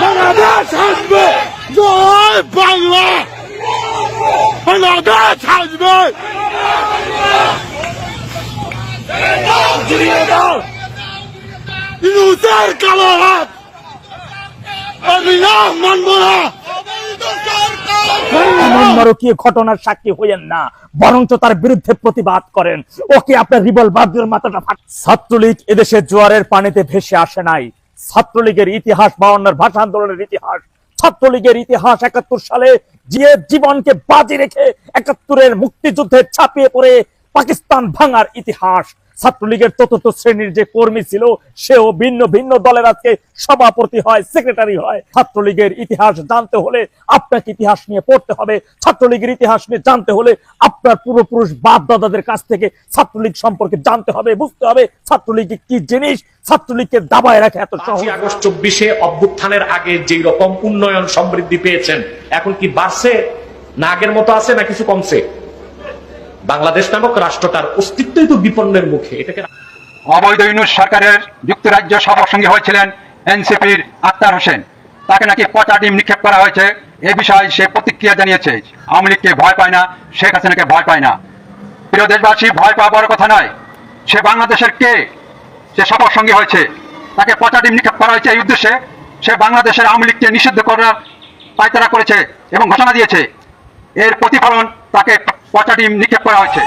বাংলাদেশ জয় বাংলা। বাংলাদেশ কালো হাত। আমি না মানব না। ঘটনার সাক্ষী হইয়েন না বরঞ্চ তার বিরুদ্ধে প্রতিবাদ করেন। ওকে আপনার রিভলভার মাথাটা ছাত্রলীগ এদেশে জোয়ারের পানিতে ভেসে আসে নাই। ছাত্রলীগের ইতিহাস, বাউন্নার ভাষা আন্দোলনের ইতিহাস, ছাত্রলীগের ইতিহাস একাত্তর সালে যে জীবনকে বাজি রেখে একাত্তরের মুক্তিযুদ্ধে ছাপিয়ে পড়ে পাকিস্তান ভাঙার ইতিহাস। ছাত্রলীগের চতুর্থ শ্রেণির যে কর্মী ছিল, সেও ভিন্ন ভিন্ন দলের আজকে সভাপতি হয় সেক্রেটারি হয়। ছাত্রলীগের ইতিহাস জানতে হলে আপনাকে ইতিহাস নিয়ে পড়তে হবে। ছাত্রলীগের ইতিহাস নিয়ে জানতে হলে আপনার পূর্বপুরুষ বাপ দাদাদের কাছ থেকে ছাত্রলীগ সম্পর্কে জানতে হবে, বুঝতে হবে ছাত্রলীগ কি জিনিস, ছাত্রলীগকে দাবায় রাখে এত সহজ। আগস্ট চব্বিশে অভ্যুত্থানের আগে যেই রকম উন্নয়ন সমৃদ্ধি পেয়েছেন, এখন কি বাড়ছে? না আগের মতো আছে না কিছু কমছে? বাংলাদেশ নামক রাষ্ট্রটার অস্তিত্বই তো বিপন্নের মুখে। এটাকে অবৈধ ইউনুস সরকারের যুক্তরাজ্য সফর সঙ্গী হয়েছিলেন এনসিপির আক্তার হোসেন। তাকে নাকি পচা ডিম নিক্ষেপ করা হয়েছে, এ বিষয়ে সে প্রতিক্রিয়া জানিয়েছে। আওয়ামী লীগকে ভয় পায় না, শেখ হাসিনাকে ভয় পায় না। প্রিয় দেশবাসী, ভয় পাওয়া বড় কথা নয়। সে বাংলাদেশের কে? সে সফর সঙ্গী হয়েছে। তাকে পচা ডিম নিক্ষেপ করা হয়েছে এই উদ্দেশ্যে সে বাংলাদেশের আওয়ামী লীগকে নিষিদ্ধ করার পায়তারা করেছে এবং ঘোষণা দিয়েছে। এর প্রতিফলন তাকে পচাটি নিক্ষেপ করা হয়েছে।